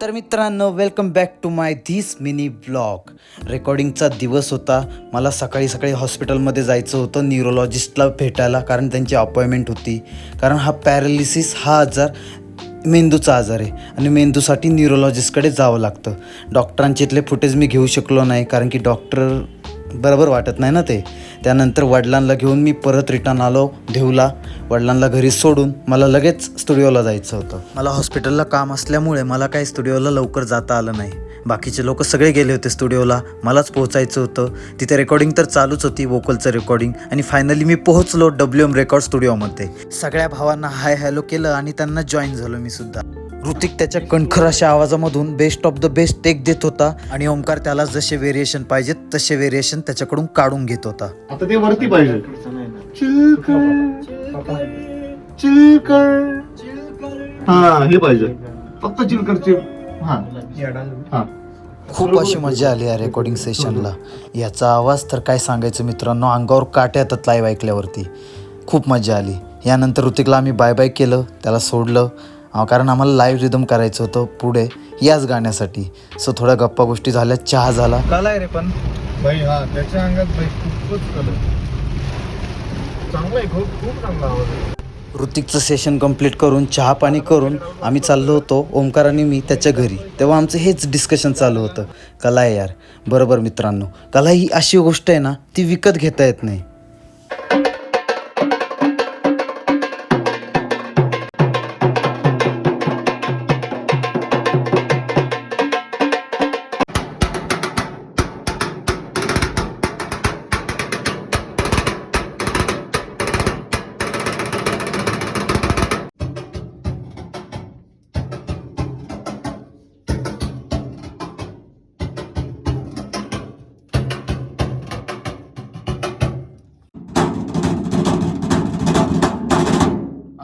तर मित्रांनो welcome back to my this mini blog रेकॉर्डिंगचा दिवस होता. मला सकाळी सकाळी हॉस्पिटलमध्ये जायचं होतं. न्यूरोलॉजिस्टला भेटायला कारण त्यांची अपॉइंटमेंट होती. कारण हा पॅरालिसिस हा आजार मेंदूचा आजार आहे. आणि मेंदूसाठी न्यूरोलॉजिस्टकडे जावं लागतं. डॉक्टरांचे इथले फुटेज मी घेऊ शकलो नाही कारण की डॉक्टर बरोबर वाटत नाही ना ते. त्यानंतर वडिलांना घेऊन मी परत रिटर्न आलो देऊला. वडिलांना घरी सोडून मला लगेच स्टुडिओला जायचं होतं. मला हॉस्पिटलला काम असल्यामुळे मला काही स्टुडिओला लवकर जाता आलं नाही. बाकीचे लोक सगळे गेले होते स्टुडिओला मलाच पोहोचायचं होतं. तिथे रेकॉर्डिंग तर चालूच होती वोकलचं रेकॉर्डिंग आणि फायनली मी पोहोचलो डब्ल्यू एम रेकॉर्ड स्टुडिओमध्ये सगळ्या भावांना हाय हॅलो केलं आणि त्यांना जॉईन झालो मी सुद्धा. ऋतिक त्याच्या कणखर अशा आवाजामधून best of the best take देत होता आणि ओंकार त्याला जसे व्हेरिएशन पाहिजेत तसे व्हेरिएशन त्याच्याकडून काढून घेत होता. आता ते वरती पाहिजे. हा हे पाहिजे. फक्त हा. हा. खूप अशी मजा आली या रेकॉर्डिंग सेशनला याचा आवाज तर काय सांगायचं मित्रांनो अंगावर काट्या येतात लाईव्ह ऐकल्यावरती. खूप मजा आली. यानंतर ऋतिकला आम्ही बाय बाय केलं त्याला सोडलं. कारण आम्हाला लाईव्ह रिदम करायचं होतं पुढे याच गाण्यासाठी. सो थोड्या गप्पा गोष्टी झाल्या चहा झाला. काला रे पण. भाई हा त्याच्या अंगात भाई खूपच कलर चांगला आहे खूप खूप चांगला आवाज आहे. ऋतिकचं सेशन कंप्लीट करून चहा पाणी करून आम्ही चाललो होतो ओंकार आणि मी त्याच्या घरी. तेव्हा आमचं हेच डिस्कशन चालू होतं. कला आहे यार. बरोबर मित्रांनो कला ही अशी गोष्ट आहे ना ती विकत घेता येत नाही.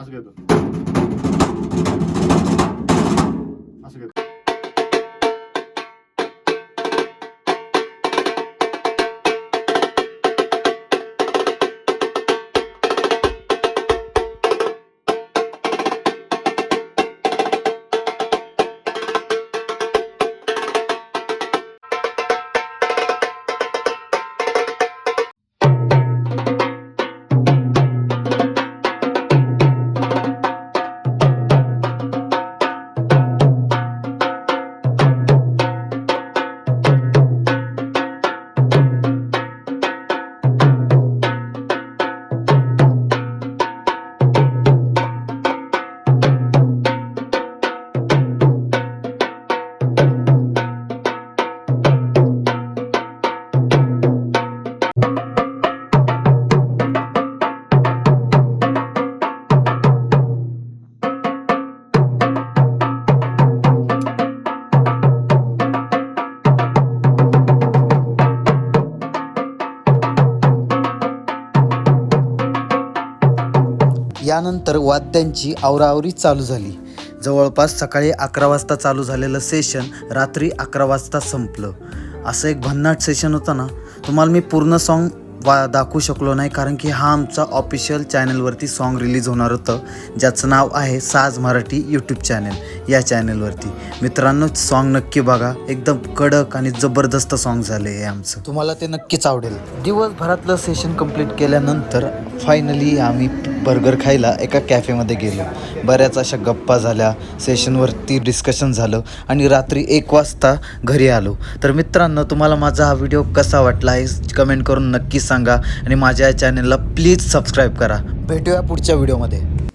असं यानंतर वाद्यांची आवराआवरी चालू झाली. जवळपास सकाळी अकरा वाजता चालू झालेलं सेशन रात्री अकरा वाजता संपलं. असं एक भन्नाट सेशन होतं ना. तुम्हाला मी पूर्ण सॉन्ग वा दाखवू शकलो नाही कारण की हा आमचा ऑफिशियल चॅनलवरती सॉन्ग रिलीज होणार होतं. ज्याचं नाव आहे साज मराठी यूट्यूब चॅनल या चॅनलवरती मित्रांनो सॉन्ग नक्की बघा. एकदम कडक आणि जबरदस्त सॉन्ग झाले हे आमचं. तुम्हाला ते नक्कीच आवडेल. दिवसभरातलं सेशन कंप्लीट केल्यानंतर फायनली आम्ही बर्गर खायला एका कॅफेमध्ये गेलो. बऱ्याच अशा गप्पा झाल्या. सेशनवरती डिस्कशन झालं आणि रात्री एक वाजता घरी आलो. तर मित्रांनो तुम्हाला माझा हा व्हिडिओ कसा वाटला आहे कमेंट करून नक्की सांगा आणि माझ्या या चॅनलला प्लीज सबस्क्राईब करा. भेटूया पुढच्या व्हिडिओमध्ये